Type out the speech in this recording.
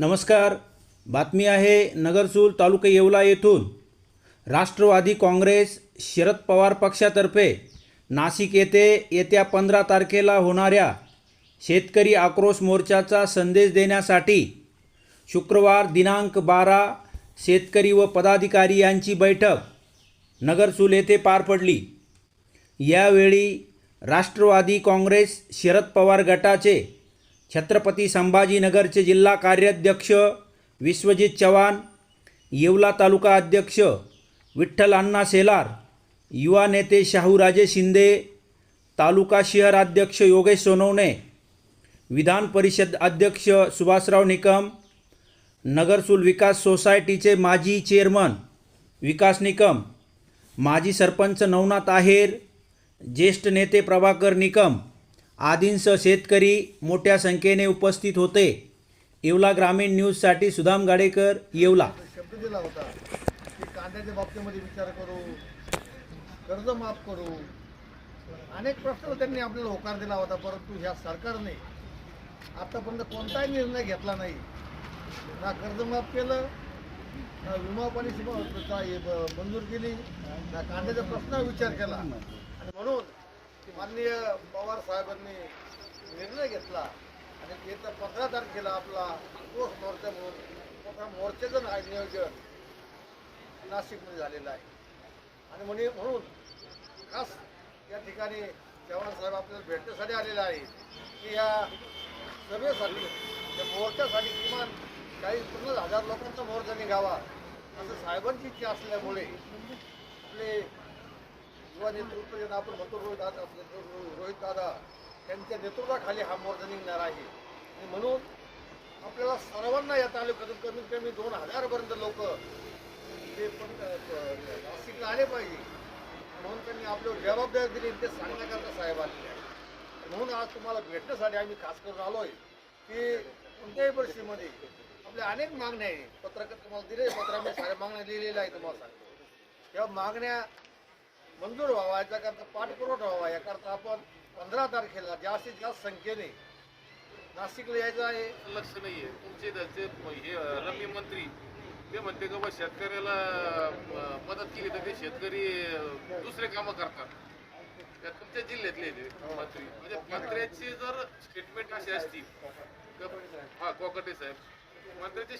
नमस्कार. बातमी आहे नगरसूल तालुका येवला येथून. राष्ट्रवादी काँग्रेस शरद पवार पक्षातर्फे नाशिक येथे येत्या पंधरा तारखेला होणाऱ्या शेतकरी आक्रोश मोर्चाचा संदेश देण्यासाठी शुक्रवार दिनांक बारा शेतकरी व पदाधिकारी यांची बैठक नगरसूल येथे पार पडली. यावेळी राष्ट्रवादी काँग्रेस शरद पवार गटाचे छत्रपती संभाजीनगरचे जिल्हा कार्याध्यक्ष विश्वजित चव्हाण येवला तालुका अध्यक्ष विठ्ठल अण्णा सेलार युवा नेते शाहूराजे शिंदे तालुका शहर अध्यक्ष योगेश सोनवणे विधान परिषद अध्यक्ष सुभाषराव निकम नगरसूल विकास सोसायटीचे माजी चेअरमन विकास निकम माजी सरपंच नवनाथ आहेर ज्येष्ठ नेते प्रभाकर निकम आदींसह शेतकरी मोठ्या संख्येने उपस्थित होते. येवला ग्रामीण न्यूजसाठी सुदाम गाडेकर येवला. शब्द दिला होता की कांद्याच्या बाबतीमध्ये विचार करू कर्ज माफ करू. अनेक प्रश्न त्यांनी आपल्याला होकार दिला होता परंतु ह्या सरकारने आतापर्यंत कोणताही निर्णय घेतला नाही. ना कर्ज माफ केलं ना विमा पॉलिसी मंजूर केली ना कांद्याच्या प्रश्नावर विचार केला. आणि म्हणून माननीय पवार साहेबांनी निर्णय घेतला आणि येत्या पंधरा तारखेला आपला तोच मोर्चा म्हणून मोठा मोर्चाचं नियोजन नाशिकमध्ये झालेलं आहे. आणि म्हणे म्हणून खास या ठिकाणी चव्हाण साहेब आपल्याला भेटण्यासाठी आलेले आहे की या सभेसाठी या मोर्चासाठी किमान चाळीस पन्नास हजार लोकांचा मोर्चा निघावा असं साहेबांची इच्छा असल्यामुळे आपले किंवा नेतृत्व ज्यांना आपण म्हणतो रोहित दादा रोहित दादा त्यांच्या नेतृत्वाखाली हा मोर्चा निघणार आहे. आणि म्हणून आपल्याला सर्वांना या तालुक्यातून कमीत कमी दोन हजारपर्यंत लोक ते पण नाशिकला आले पाहिजे. म्हणून त्यांनी आपल्यावर जबाबदारी दिली ते सांगण्याकरता साहेब आलेले आहे म्हणून आज तुम्हाला भेटण्यासाठी आम्ही खास करून आलो आहे की कोणत्याही परिस्थितीमध्ये आपल्या अनेक मागण्या आहे पत्रकार तुम्हाला दिले पत्रामध्ये साऱ्या मागण्या लिहिलेल्या आहे तुम्हाला सांगतो. या मागण्या मंजूर व्हावा याच्याकरता पाठपुरवठा व्हावा याकरता आपण पंधरा तारखेला जास्तीत जास्त संख्येने नाशिकला यायचं आहे. लक्ष नाही आहे तुमचे त्याचे हे रम्य मंत्री ते म्हणते का बा शेतकऱ्याला मदत केली तर ते शेतकरी दुसरे कामं करतात. त्या तुमच्या जिल्ह्यातले ते मंत्री. म्हणजे मंत्र्याची जर स्टेटमेंट अशी असतील हा कोकटे साहेब मंत्र्याची